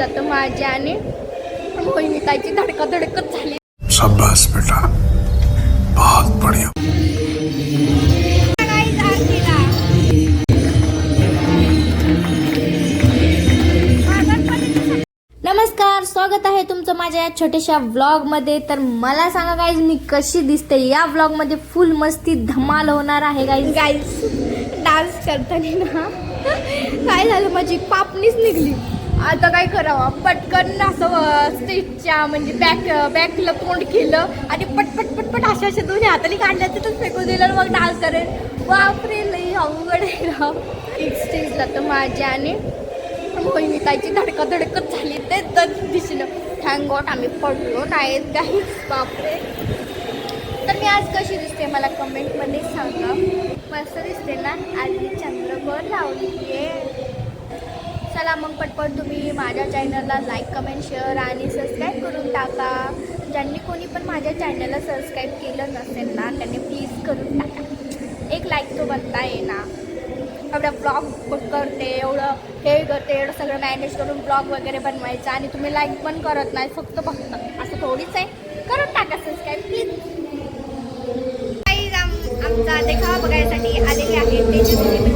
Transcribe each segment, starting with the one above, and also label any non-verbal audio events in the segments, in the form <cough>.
तर माझ्या आणि धडका धडकत झाली. बेटा. बहुत बढ़िया. नमस्कार स्वागत आहे तुमचं माझ्या या छोट्याशा व्लॉगमध्ये तर मला सांगा गाईज मी कशी दिसते? या व्लॉगमध्ये फुल मस्ती धमाल होणार आहे गाईज गाईज डान्स करताना ना काय झालं? माझी पापणीच निघली. आता काय करावं? पटकन असं स्टेजच्या म्हणजे बॅक बॅकला तोंड केलं आणि पटपट पटपट अशा अशा दोन्ही हाताने काढल्या तिथून फेकून दिलं मग डान्स करेल. बापरे लई अवघड आहे राव एक स्टेजला तर माझ्या आणि मोहिनीताईची धडका धडकत झाली ते तर दिसलं. थँक गॉड आम्ही पडलो नाहीत काहीच बापरे. तर मी आज कशी दिसते मला कमेंटमध्ये सांगा. मस्त दिसते ना. आज मी चंद्रभर लावली आहे चला मग पटपट तुम्ही माझ्या चॅनलला लाईक कमेंट शेअर आणि सबस्क्राईब करून टाका. ज्यांनी कोणी पण माझ्या चॅनलला सबस्क्राईब केलं नसेल ना त्यांनी प्लीज करून टाका. एक लाईक तो बनता ये ना एवढं ब्लॉग करते एवढं हे करते एवढं सगळं मॅनेज करून ब्लॉग वगैरे बनवायचं आणि तुम्ही लाईक पण करत नाही फक्त फक्त असं थोडीच आहे. करून टाका सबस्क्राईब प्लीज काही आमचा देखावा बघायसाठी आलेले आहे त्याची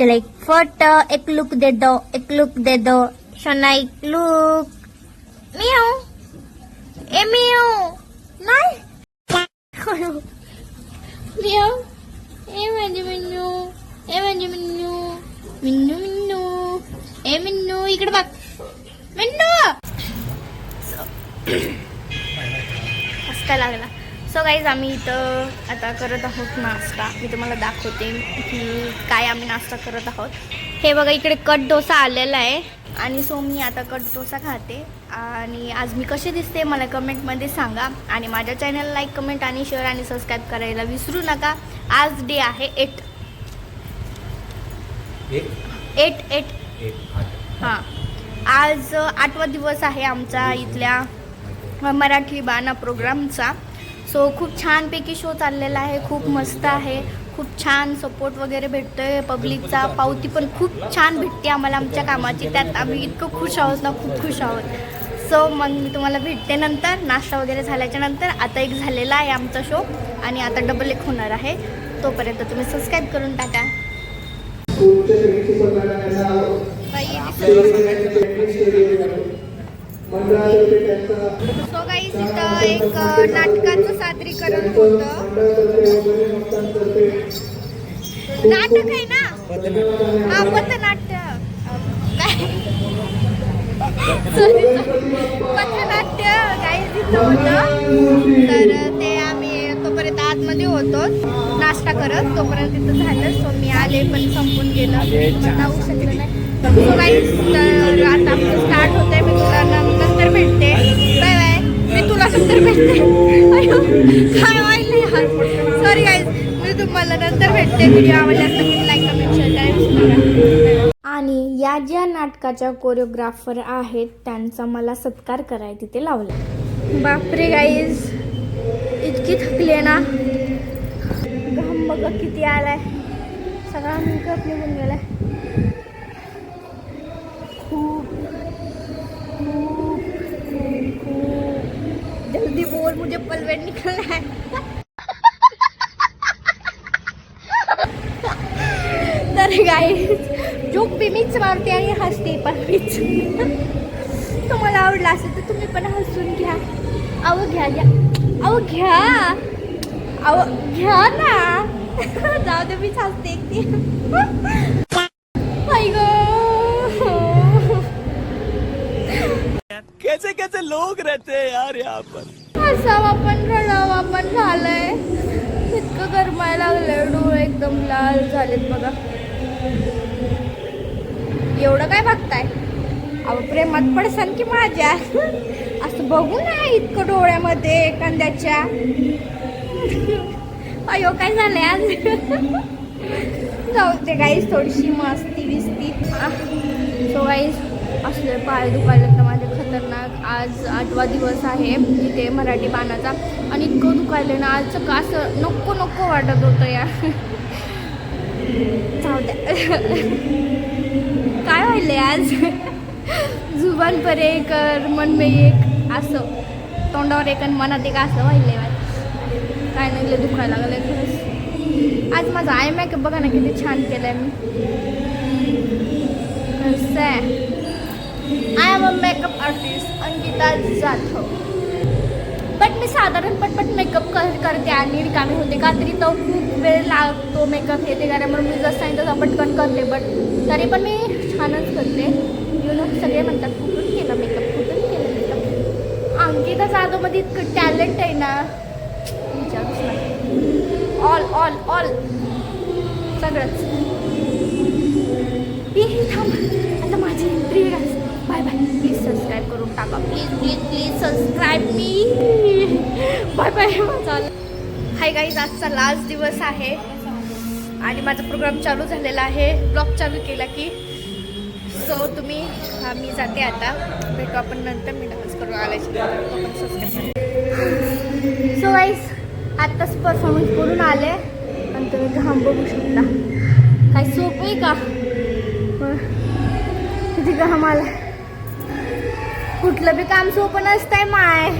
चलो एक फोटो एक लुक दे दो एक लुक दे दो सोना एक लुक मियाऊ ए मियाऊ नाही मियाऊ ए माझे मिन्नू ए माझे मिन्नू मिन्नू मिन्नू ए मिन्नू इकडे बघ मिन्नू हसका लागला सो गाईज आम्ही इथं आता करत आहोत नाश्ता. मी तुम्हाला दाखवते की काय आम्ही नाश्ता करत आहोत. हे बघा इकडे कट डोसा आलेला आहे. आणि सो मी आता कट डोसा खाते. आणि आज मी कशी दिसते मला कमेंटमध्ये सांगा. आणि माझ्या चॅनल लाईक कमेंट आणि शेअर आणि सबस्क्राईब करायला विसरू नका. आज डे आहे एट एट एट हां. आज आठवा दिवस आहे आमचा इथल्या मराठी बाणा प्रोग्रामचा सो खूप छानपैकी शो चाललेला आहे. खूप मस्त आहे. खूप छान सपोर्ट वगैरे भेटतोय पब्लिकचा पावती पण खूप छान भेटते आम्हाला आमच्या कामाची. त्यात आम्ही इतकं खुश आहोत ना खूप खुश आहोत. सो मग मी तुम्हाला भेटते नंतर. नाश्ता वगैरे झाल्याच्यानंतर. आता एक झालेला आहे आमचा शो आणि आता डबल एक होणार आहे. तोपर्यंत तुम्ही सबस्क्राईब करून टाका. सो तिथं एक नाटकाचं सादरीकरण होतं. नाटक आहे ना? हा पथनाट्य. पथनाट्य काही तिथं होतं. तर ते आम्ही तोपर्यंत आतमध्ये होतो. नाश्ता करत तोपर्यंत तिथं झालं. सो मी आले पण संपून गेलं. जाऊ शकलं नाही. काही तर आता स्टार्ट होतंय. मी तुला नंतर भेटते. नंतर भेटते. काय व्हायला यार सॉरी गाईज मी तुम्हाला नंतर भेटते. व्हिडिओ आवडल्यास नक्की लाईक कमेंट शेअर आणि या ज्या नाटकाच्या कोरिओग्राफर आहेत त्यांचा मला सत्कार कराय तिथे लावला. बापरे गाईज इतकी थकले ना. घाम बघा किती आलाय. सगळा मेकअप निघून गेलाय. जल्दी बोल, मुझे पलवेट निकलना है। तर गाईज जोक बी मीच मारते आणि हसते पण मीच. तुम्हाला आवडला असेल तर तुम्ही पण हसून घ्या. अहो, घ्या घ्या. अहो घ्या. अहो, घ्या ना. जाऊ दे, मीच हसते एकटी. लोग रहते हैं यार यहाँ पर। हसावा पण रडावा पण झालंय. इतकं गरमायला लागलंय डोळे एकदम लाल झालेत बघा. एवढं काय बघताय? अहो प्रेमात पडसान की माझ्या? असं बघू ना इतकं डोळ्यामध्ये एखाद्याच्या. अयो काय झालंय आज? जाऊ ते काहीच थोडीशी मस्ती बिस्ती सो गाईस असले पाय दुखायला तर खतरनाक आज आठवा दिवस आहे तिथे मराठी बाणाचा. आणि इतकं दुखायलं ना आजचं का असं नको नको वाटत होतं या. काय व्हायलंय आज? जुबान परे कर मन में एक असं. तोंडावर एक आणि मनात एक असं व्हायलंय काय नाही लय दुखायला लागलं खरंच. आज माझा आय मॅकअप बघा ना किती छान केलाय मी. कसं आहे? I am a makeup artist Ankita Jadhav but मी साधारण पटपट मेकअप कर करते आणि रिकामी होते. का तरी तो खूप वेळ लागतो मेकअप हे ते करायला म्हणून मी जसं सांगितलं तसं पटकन करते. बट तरी पण मी छानच करते. यु नो सगळे म्हणतात कुठून केलं मेकअप कुठून केलं मेकअप अंकिता जाधवमध्ये इतकं टॅलेंट आहे ना. विचारूच ऑल ऑल ऑल सगळंच. ए, थांब आता माझी entry bye bye please subscribe please please please subscribe me bye bye चाल. हाय गाईज आजचा लास्ट दिवस आहे. आणि माझा प्रोग्राम चालू झालेला आहे. ब्लॉग चालू केला की. सो तुम्ही मी जाते आता. भेटू आपण नंतर. मी डान्स करू. आल्याची सो गाईज आत्ताच परफॉर्मन्स करून आले. आणि तुम्ही घाम बघू शकता. काय सोपं आहे का? किती घाम आला कुठलं बी काम सोपं नसतंय माय.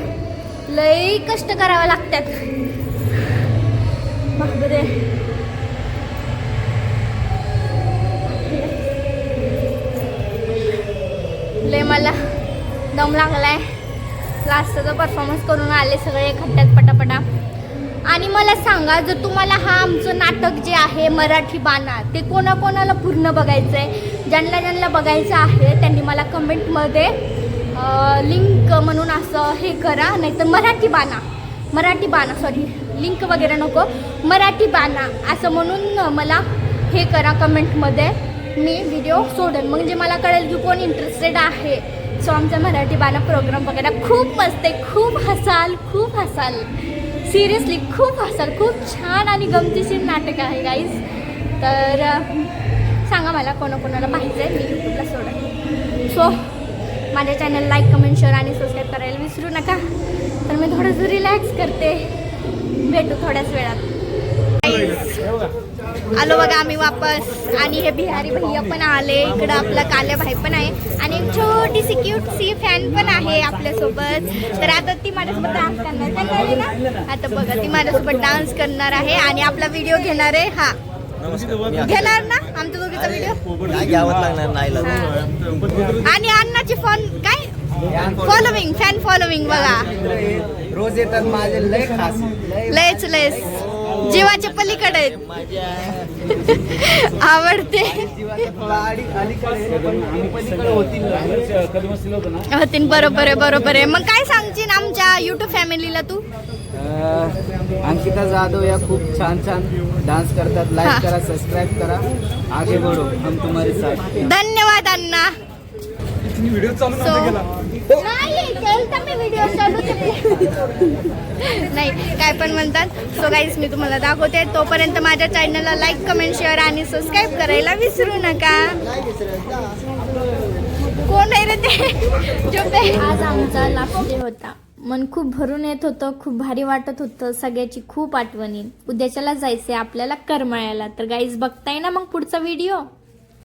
लई कष्ट करावं लागतात बापरे. लय मला दम लागलाय. लास्टचा परफॉर्मन्स करून आले सगळे खड्ड्यात पटापटा. आणि मला सांगा जर तुम्हाला हा आमचं नाटक जे आहे मराठी बाणा ते कोणाकोणाला पूर्ण बघायचं आहे ज्यांना ज्यांना बघायचं आहे त्यांनी मला कमेंटमध्ये लिंक म्हणून असं हे करा नाहीतर मराठी बाणा. मराठी बाणा सॉरी लिंक वगैरे नको. मराठी बाणा असं म्हणून मला हे करा कमेंटमध्ये मी व्हिडिओ सोडेन. म्हणजे मला कळेल की कोण इंटरेस्टेड आहे. सो आमचा मराठी बाणा प्रोग्राम वगैरे खूप मस्त आहे. खूप हसाल खूप हसाल. सिरियसली खूप हसाल. खूप छान आणि गमतीशीर नाटक आहे गाईज तर सांगा मला कोणाकोणाला पाहिजे. मी यूट्यूबला सोडेन. सो माझ्या चॅनल लाईक कमेंट शेअर आणि सबस्क्राईब करायला विसरू नका. तर मी थोडंसं रिलॅक्स करते. भेटू थोड्याच वेळात. आलो बघा आम्ही वापस. आणि हे बिहारी भैया पण आले. इकडं आपला काल्या भाई पण आहे. आणि एक छोटीशी क्यूट सी फॅन पण आहे आपल्यासोबत. तर आता ती माझ्यासोबत डान्स करणार. ना? आता बघा ती माझ्यासोबत डान्स करणार आहे. आणि आपला व्हिडिओ घेणार आहे. हा. घेणार ना? आमच्या दोघीचा व्हिडिओ काय घ्यावं लागणार नाही लागणार आणि अण्णाची फोन काय? फॉलोविंग फॅन फॉलोविंग बघा. रोज येतात माझे लय खास. लय लयच लयच. जीवाच्या पलीकडे आहेत. <laughs> आवडते. जीवाचा थोडा अडी अलीकडे पण पलीकडे होतील ना. होतीन बरोबर आहे बरोबर आहे. मग काय सांगशील आमच्या युट्यूब फॅमिलीला तू? अं, अंकिता जाधव या खूप छान छान डान्स करतात. लाईक करा सबस्क्राईब करा. आगे बढ़ो हम तुम्हारे साथ. धन्यवाद अण्णा. व्हिडिओ चालू नाही काय पण म्हणतात. सो गाईज मी तुम्हाला दाखवते. तोपर्यंत माझ्या चॅनलला लाईक कमेंट शेअर आणि सबस्क्राईब करायला विसरू नका. कोण आहे रे ते? आज आमचा लास्ट डे होता. मन खूप भरून येत होतं खूप भारी वाटत होतं. सगळ्याची खूप आठवणी. उद्याच्याला जायचंय आपल्याला करमाळ्याला. तर गाईज बघताय ना मग पुढचा व्हिडिओ